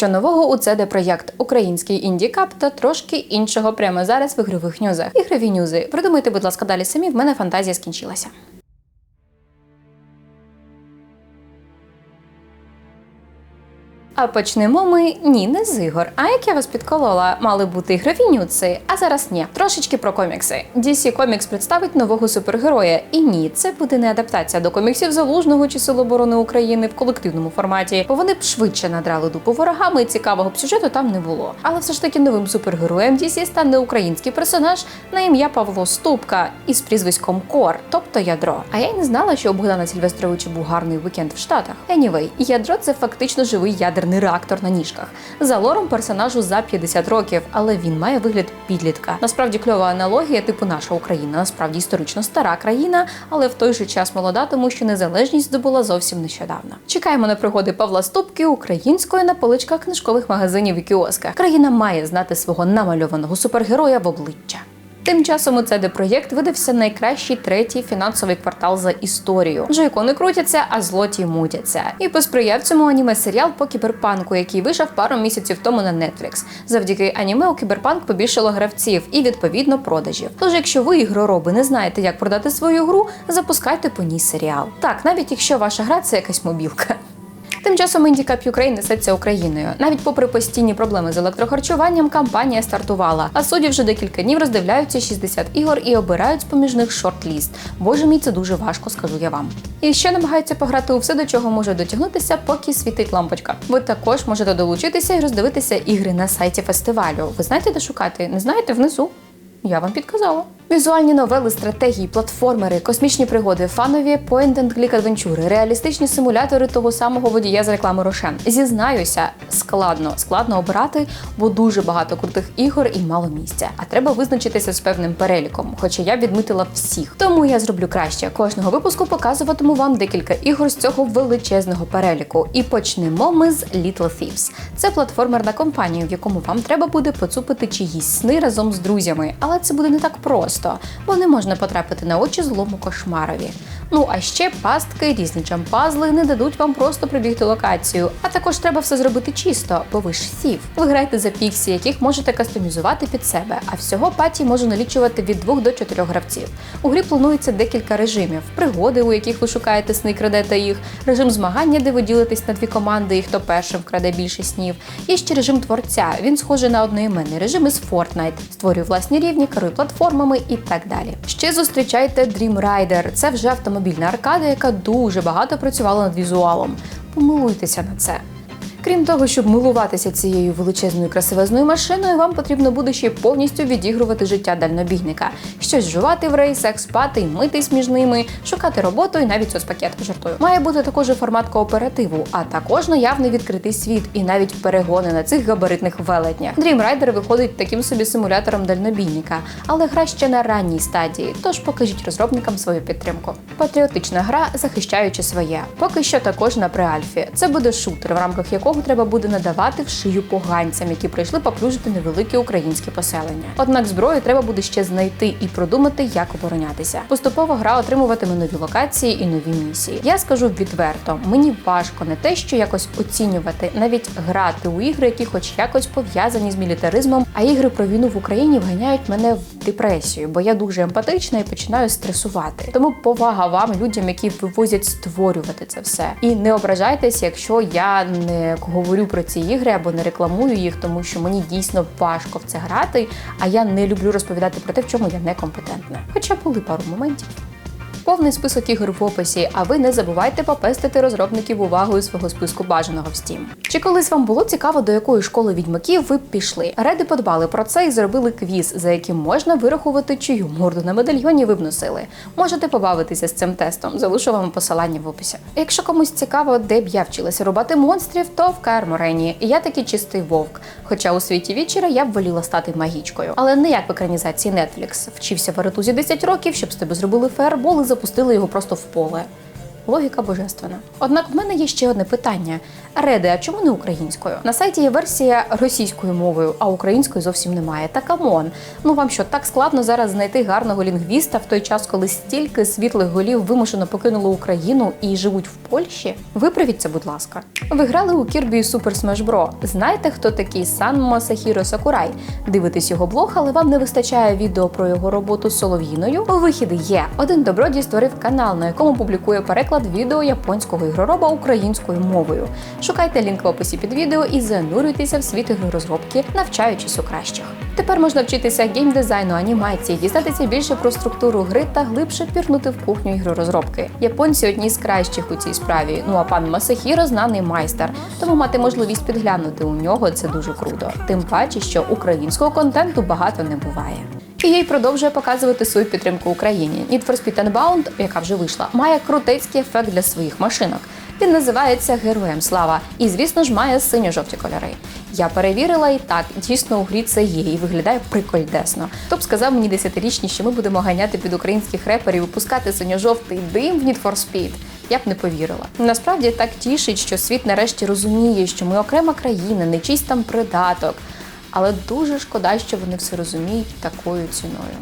що нового у CD проєкт Український індікап та трошки іншого прямо зараз в ігрових нюзах. Ігрові нюзи. Придумайте, будь ласка, далі самі. В мене фантазія скінчилася. А почнемо ми ні, не з ігор. А як я вас підколола, мали бути ігрові нюци, а зараз ні. Трошечки про комікси. DC Comics представить нового супергероя. І ні, це буде не адаптація до коміксів залужного чи Сил оборони України в колективному форматі, бо вони б швидше надрали дупу ворогами, і цікавого б сюжету там не було. Але все ж таки новим супергероєм DC стане український персонаж на ім'я Павло Ступка із прізвиськом Кор, тобто ядро. А я й не знала, що у Богдана Сільвестровича був гарний вікенд в Штатах. Anyway, ядро це фактично живий ядерний реактор на ніжках. За лором персонажу за 50 років, але він має вигляд підлітка. Насправді кльова аналогія, типу наша Україна, насправді історично стара країна, але в той же час молода, тому що незалежність здобула зовсім нещодавно. Чекаємо на пригоди Павла Ступки української на поличках книжкових магазинів і кіосках. Країна має знати свого намальованого супергероя в обличчя. Тим часом у CD проєкт видався найкращий третій фінансовий квартал за історію. Джойкони крутяться, а злоті мутяться. І посприяв цьому аніме серіал по кіберпанку, який вийшов пару місяців тому на Netflix. Завдяки аніме у кіберпанк побільшало гравців і відповідно продажів. Тож, якщо ви ігророби не знаєте, як продати свою гру, запускайте по ній серіал. Так, навіть якщо ваша гра це якась мобілка. Тим часом Індікап Юкрейн несеться Україною. Навіть попри постійні проблеми з електрохарчуванням, кампанія стартувала. А судді вже декілька днів роздивляються 60 ігор і обирають з-поміж них шорт-ліст. Боже мій, це дуже важко, скажу я вам. І ще намагаються пограти у все, до чого може дотягнутися, поки світить лампочка. Ви також можете долучитися і роздивитися ігри на сайті фестивалю. Ви знаєте, де шукати? Не знаєте внизу? Я вам підказала. Візуальні новели, стратегії, платформери, космічні пригоди, фанові point-and-click адвенчури, реалістичні симулятори того самого водія з реклами Рошен. Зізнаюся, складно, складно обирати, бо дуже багато крутих ігор і мало місця. А треба визначитися з певним переліком, хоча я відмітила всіх. Тому я зроблю краще. Кожного випуску показуватиму вам декілька ігор з цього величезного переліку. І почнемо ми з Little Thieves. Це платформерна компанія, в якому вам треба буде поцупити чиїсь сни разом з друзями. Але це буде не так просто, бо не можна потрапити на очі злому кошмарові. Ну а ще пастки, різні джампазли не дадуть вам просто прибігти локацію. А також треба все зробити чисто, бо ви ж сів. Ви граєте за піксі, яких можете кастомізувати під себе. А всього паті може налічувати від 2 до 4 гравців. У грі планується декілька режимів: пригоди, у яких ви шукаєте сни, крадете їх, режим змагання, де ви ділитесь на дві команди, і хто першим вкраде більше снів. І ще режим творця. Він схожий на одноіменний режим із Fortnite. Створює власні рівні, керує платформами і так далі. Ще зустрічайте Dream Rider. Це вже автомобільна аркада, яка дуже багато працювала над візуалом. Помилуйтеся на це. Крім того, щоб милуватися цією величезною красивезною машиною, вам потрібно буде ще повністю відігрувати життя дальнобігника, щось жувати в рейсах, спати, митись між ними, шукати роботу і навіть соцпакет жартую. Має бути також і формат кооперативу, а також наявний відкритий світ і навіть перегони на цих габаритних велетнях. Dream Rider виходить таким собі симулятором дальнобійника, але гра ще на ранній стадії, тож покажіть розробникам свою підтримку. Патріотична гра, захищаючи своє. Поки що також на преальфі. Це буде шутер, в рамках якого треба буде надавати в шию поганцям, які прийшли поплюжити невеликі українські поселення. Однак зброю треба буде ще знайти і продумати, як оборонятися. Поступово гра отримуватиме нові локації і нові місії. Я скажу відверто, мені важко не те, що якось оцінювати, навіть грати у ігри, які хоч якось пов'язані з мілітаризмом, а ігри про війну в Україні вганяють мене в депресію, бо я дуже емпатична і починаю стресувати. Тому повага вам, людям, які вивозять створювати це все. І не ображайтесь, якщо я не говорю про ці ігри або не рекламую їх, тому що мені дійсно важко в це грати. А я не люблю розповідати про те, в чому я некомпетентна. Хоча були пару моментів. Повний список ігор в описі, а ви не забувайте попестити розробників увагою свого списку бажаного в Steam. Чи колись вам було цікаво, до якої школи відьмаків ви б пішли? Реди подбали про це і зробили квіз, за яким можна вирахувати, чию морду на медальйоні ви б носили. Можете побавитися з цим тестом, залишу вам посилання в описі. Якщо комусь цікаво, де б я вчилася рубати монстрів, то в Карморені. Я такий чистий вовк. Хоча у світі вічера я б воліла стати магічкою. Але не як в екранізації Netflix. Вчився в Аретузі 10 років, щоб з тебе зробили фаербол і запустили його просто в поле. логіка божественна. Однак в мене є ще одне питання: Реди, а чому не українською? На сайті є версія російською мовою, а української зовсім немає. Та камон. Ну вам що так складно зараз знайти гарного лінгвіста в той час, коли стільки світлих голів вимушено покинули Україну і живуть в Польщі? Виправіть це, будь ласка. Ви грали у Kirby Super Smash Bros. Знаєте, хто такий Сан Масахіро Сакурай? Дивитесь його блог, але вам не вистачає відео про його роботу з Солов'їною. Вихіди є. Один добродій створив канал, на якому публікує переклад відео японського ігророба українською мовою. Шукайте лінк в описі під відео і занурюйтеся в світ ігророзробки, навчаючись у кращих. Тепер можна вчитися геймдизайну, анімації, дізнатися більше про структуру гри та глибше пірнути в кухню ігророзробки. Японці одні з кращих у цій справі. Ну а пан Масахіро знаний майстер, тому мати можливість підглянути у нього це дуже круто. Тим паче, що українського контенту багато не буває. EA продовжує показувати свою підтримку Україні. Need for Speed Unbound, яка вже вийшла, має крутецький ефект для своїх машинок. Він називається Героєм Слава і, звісно ж, має синьо-жовті кольори. Я перевірила і так, дійсно у грі це є і виглядає прикольдесно. Хто сказав мені десятирічні, що ми будемо ганяти під українських реперів випускати синьо-жовтий дим в Need for Speed. Я б не повірила. Насправді так тішить, що світ нарешті розуміє, що ми окрема країна, не чийсь там придаток. Але дуже шкода, що вони все розуміють такою ціною.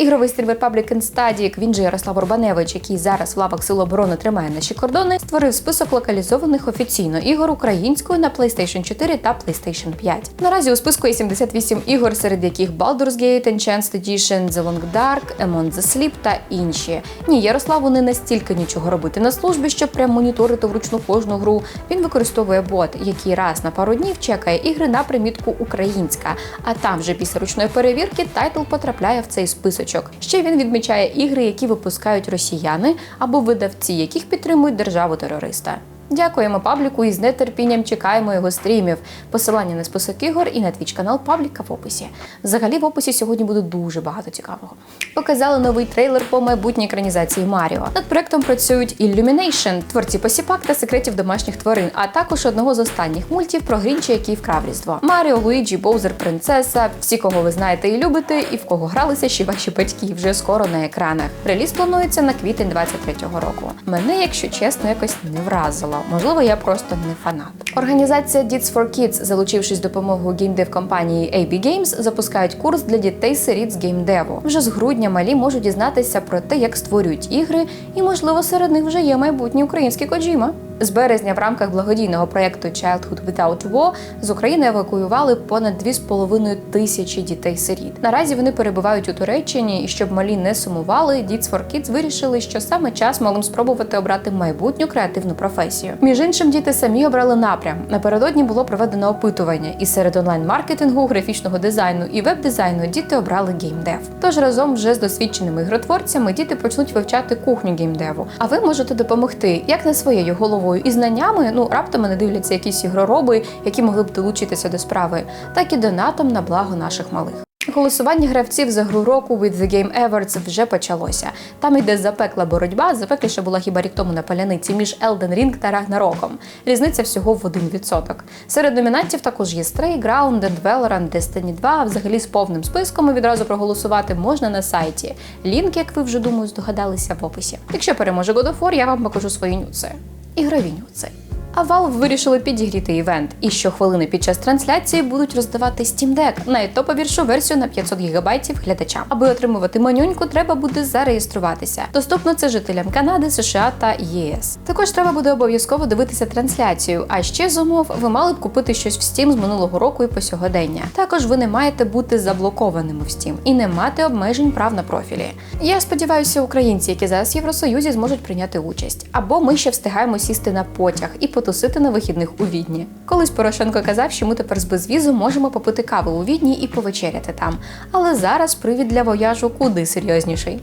Ігровий стрім Republic Static, він же Ярослав Урбаневич, який зараз в лавах Сил оборони тримає наші кордони, створив список локалізованих офіційно ігор українською на PlayStation 4 та PlayStation 5. Наразі у списку є 78 ігор, серед яких Baldur's Gate, Enhanced Edition, The Long Dark, Among the Sleep та інші. Ні, Ярославу не настільки нічого робити на службі, щоб прям моніторити вручну кожну гру. Він використовує бот, який раз на пару днів чекає ігри на примітку Українська, а там вже після ручної перевірки тайтл потрапляє в цей списочок. Ще він відмічає ігри, які випускають росіяни або видавці, яких підтримують державу терориста. Дякуємо пабліку і з нетерпінням чекаємо його стрімів. Посилання на список ігор і на твіч канал пабліка в описі. Взагалі в описі сьогодні буде дуже багато цікавого. Показали новий трейлер по майбутній екранізації Маріо. Над проектом працюють Illumination, творці посіпак та секретів домашніх тварин, а також одного з останніх мультів про Грінча, який вкрав різдво. Маріо, Луїджі, Боузер, Принцеса, всі, кого ви знаєте і любите, і в кого гралися ще ваші батьки вже скоро на екранах. Реліз планується на квітень 23-го року. Мене, якщо чесно, якось не вразило. Можливо, я просто не фанат. Організація Deeds for Kids, залучившись допомогою геймдев компанії AB Games, запускають курс для дітей сиріт з геймдеву. Вже з грудня малі можуть дізнатися про те, як створюють ігри, і можливо серед них вже є майбутній український Коджіма. З березня в рамках благодійного проєкту Childhood Without War з України евакуювали понад 2,5 тисячі дітей-сиріт. Наразі вони перебувають у Туреччині, і щоб малі не сумували, Deeds for Kids вирішили, що саме час могли спробувати обрати майбутню креативну професію. Між іншим, діти самі обрали напрям. Напередодні було проведено опитування, і серед онлайн-маркетингу, графічного дизайну і веб-дизайну діти обрали геймдев. Тож разом вже з досвідченими ігротворцями діти почнуть вивчати кухню геймдеву. А ви можете допомогти як не своєю головою і знаннями, ну раптом не дивляться якісь ігророби, які могли б долучитися до справи, так і донатом на благо наших малих. Голосування гравців за гру року with the Game Awards вже почалося. Там йде запекла боротьба. Запекліша була хіба рік тому на паляниці між Elden Ring та Ragnarokом. Різниця всього в 1%. Серед номінантів також є Stray, Grounded, Valorant, Destiny 2. А Взагалі з повним списком і відразу проголосувати можна на сайті. Лінк, як ви вже думаю, здогадалися в описі. Якщо переможе God of War, я вам покажу свої нюци. Ігрові нюци. А Valve вирішили підігріти івент, і щохвилини під час трансляції будуть роздавати Steam Deck, найтоповішу версію на 500 ГБ глядачам. Аби отримувати манюньку, треба буде зареєструватися. Доступно це жителям Канади, США та ЄС. Також треба буде обов'язково дивитися трансляцію. А ще з умов ви мали б купити щось в Steam з минулого року і по сьогодення. Також ви не маєте бути заблокованими в Steam і не мати обмежень прав на профілі. Я сподіваюся, українці, які зараз в Євросоюзі, зможуть прийняти участь. Або ми ще встигаємо сісти на потяг і потусити на вихідних у Відні. Колись Порошенко казав, що ми тепер з безвізу можемо попити каву у Відні і повечеряти там. Але зараз привід для вояжу куди серйозніший.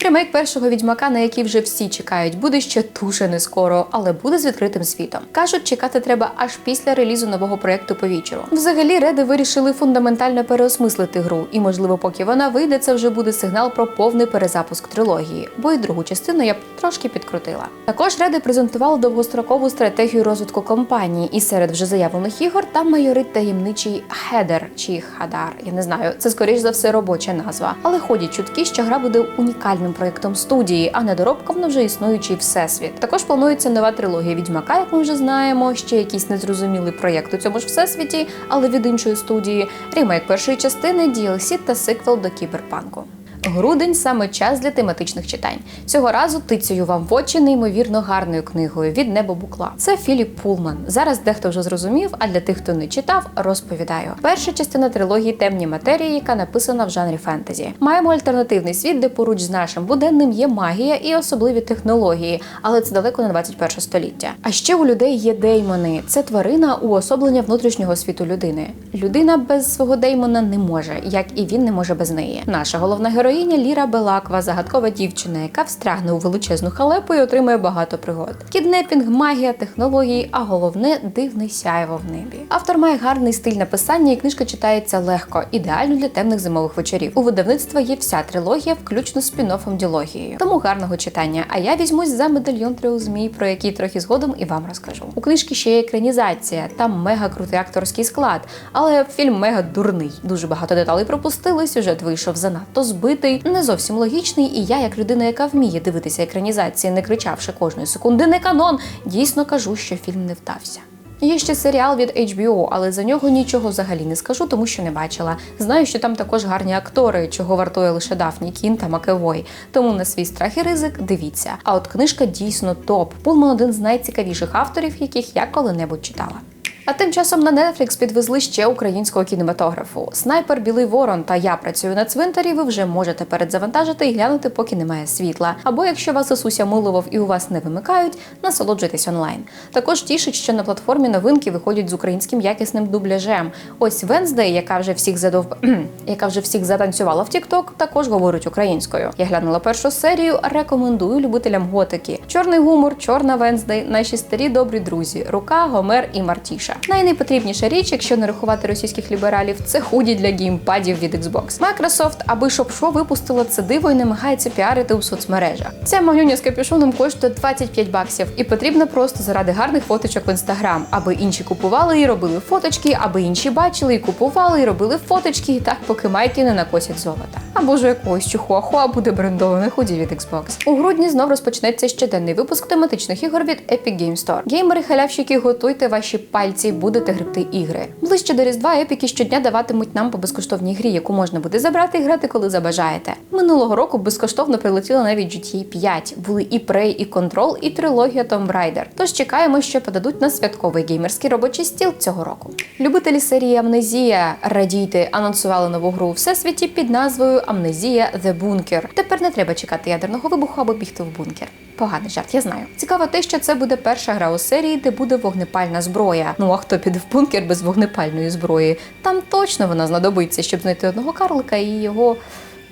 Ремейк першого відьмака, на який вже всі чекають, буде ще дуже не скоро, але буде з відкритим світом. Кажуть, чекати треба аж після релізу нового проєкту по вічеру. Взагалі, реди вирішили фундаментально переосмислити гру, і можливо, поки вона вийде, це вже буде сигнал про повний перезапуск трилогії, бо і другу частину я б трошки підкрутила. Також реди презентували довгострокову стратегію розвитку компанії, і серед вже заявлених ігор там майорить таємничий хедер чи хадар. Я не знаю, це скоріш за все робоча назва, але ходять чутки, що гра буде унікальна масштабним проєктом студії, а не доробком на вже існуючий всесвіт. Також планується нова трилогія Відьмака, як ми вже знаємо. Ще якийсь незрозумілий проєкт у цьому ж всесвіті, але від іншої студії. Рімейк першої частини, DLC та сиквел до кіберпанку. Грудень саме час для тематичних читань. Цього разу тицюю вам в очі неймовірно гарною книгою від небо букла. Це Філіп Пулман. Зараз дехто вже зрозумів, а для тих, хто не читав, розповідаю. Перша частина трилогії Темні матерії, яка написана в жанрі фентезі. Маємо альтернативний світ, де поруч з нашим буденним є магія і особливі технології, але це далеко не 21 століття. А ще у людей є деймони. Це тварина уособлення внутрішнього світу людини. Людина без свого деймона не може, як і він не може без неї. Наша головна героїня Ліра Белаква, загадкова дівчина, яка встрягне у величезну халепу і отримує багато пригод. Кіднепінг, магія, технології, а головне дивний сяйво в небі. Автор має гарний стиль написання, і книжка читається легко, ідеально для темних зимових вечорів. У видавництва є вся трилогія, включно з спін-оффом ділогією. Тому гарного читання. А я візьмусь за медальйон трьох змій, про який трохи згодом і вам розкажу. У книжки ще є екранізація, там мега крутий акторський склад, але фільм мега дурний. Дуже багато деталей пропустили. Сюжет вийшов занадто збитий, не зовсім логічний. І я, як людина, яка вміє дивитися екранізації, не кричавши кожної секунди, не канон, дійсно кажу, що фільм не вдався. Є ще серіал від HBO, але за нього нічого взагалі не скажу, тому що не бачила. Знаю, що там також гарні актори, чого вартує лише Дафні Кін та Макевой. Тому на свій страх і ризик дивіться. А от книжка дійсно топ. Пулман один з найцікавіших авторів, яких я коли-небудь читала. А тим часом на Netflix підвезли ще українського кінематографу. Снайпер Білий Ворон та я працюю на цвинтарі. Ви вже можете передзавантажити і глянути, поки немає світла. Або якщо вас Ісуся милував і у вас не вимикають, насолоджуйтесь онлайн. Також тішить, що на платформі новинки виходять з українським якісним дубляжем. Ось Венздей, яка вже всіх задов... яка вже всіх затанцювала в TikTok, також говорить українською. Я глянула першу серію. Рекомендую любителям готики. Чорний гумор, чорна Венздей, наші старі добрі друзі, рука, Гомер і Мартіша. Найнепотрібніша річ, якщо не рахувати російських лібералів, це худі для геймпадів від Xbox. Microsoft, аби що випустила це диво і намагається піарити у соцмережах. Ця магнюня з капюшоном коштує 25 баксів і потрібна просто заради гарних фоточок в інстаграм, аби інші купували і робили фоточки, аби інші бачили і купували і робили фоточки, і так поки майки не накосять золота. Або ж якогось чухуахуа буде брендоване худі від Xbox. У грудні знов розпочнеться щоденний випуск тематичних ігор від Epic Game Store. Геймери халявщики, готуйте ваші пальці, будете гребти ігри. Ближче до Різдва епіки щодня даватимуть нам по безкоштовній грі, яку можна буде забрати і грати, коли забажаєте. Минулого року безкоштовно прилетіло навіть GTA 5. Були і Prey, і Control, і трилогія Tomb Raider. Тож чекаємо, що подадуть на святковий геймерський робочий стіл цього року. Любителі серії Амнезія радійте, анонсували нову гру у всесвіті під назвою Амнезія The Bunker. Тепер не треба чекати ядерного вибуху або бігти в бункер. Поганий жарт, я знаю. Цікаво те, що це буде перша гра у серії, де буде вогнепальна зброя. Ну а хто піде в бункер без вогнепальної зброї? Там точно вона знадобиться, щоб знайти одного карлика і його.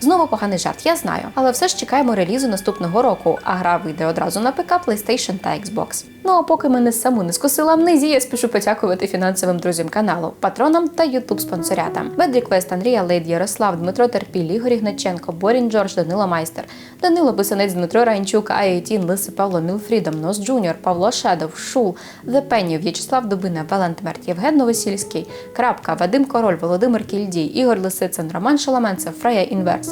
Знову поганий жарт, я знаю, але все ж чекаємо релізу наступного року, а гра вийде одразу на ПК, PlayStation та Xbox. Ну а поки мене саму не скосила амнезія, спішу подякувати фінансовим друзям каналу, патронам та ютуб спонсорятам. Бедрі Квест, Андрія Лейд, Ярослав, Дмитро Терпіль, Ігор Ігначенко, Борін Джордж, Данило Майстер, Данило Бисанець, Дмитро Ранчук, Аєтін, Лиси Павло Мілфрідом, Нос Джуніор, Павло Шедов, Шул, Penny, В'ячеслав Дубина, Валент Мерт, Євген Новосільський, Крапка, Вадим Король, Володимир Кільдій, Ігор Лисицин, Роман Шаламенцев, Фрея Інверс,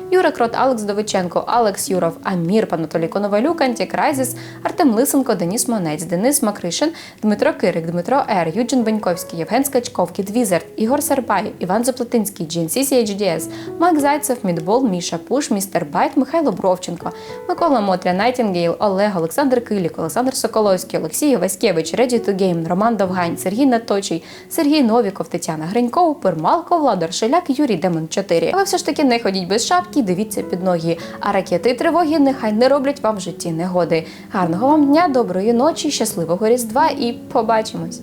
Юра Крот, Алекс Довиченко, Алекс Юров, Амір, Панатолій Коновалюк, Антікрайзіс, Артем Лисенко, Деніс Монець, Денис Макришин, Дмитро Кирик, Дмитро Р, Юджин Беньковський, Євген Скачков, Кіт Візерт, Ігор Сербай, Іван Заплатинський, GNC CHDS, Майк Зайцев, Мідбол, Міша Пуш, Містер Байт, Михайло Бровченко, Микола Мотря, Найтінгейл, Олег, Олександр Килік, Олександр Соколовський, Олексій Васькевич, to Game, Роман Довгань, Сергій Наточий, Сергій Новіков, Тетяна Гриньков, Пермалко, Владар Шеляк, Юрій Демон 4. Але все ж таки не ходіть без шапки, дивіться під ноги. А ракети і тривоги нехай не роблять вам в житті негоди. Гарного вам дня, доброї ночі, щасливого різдва і побачимось!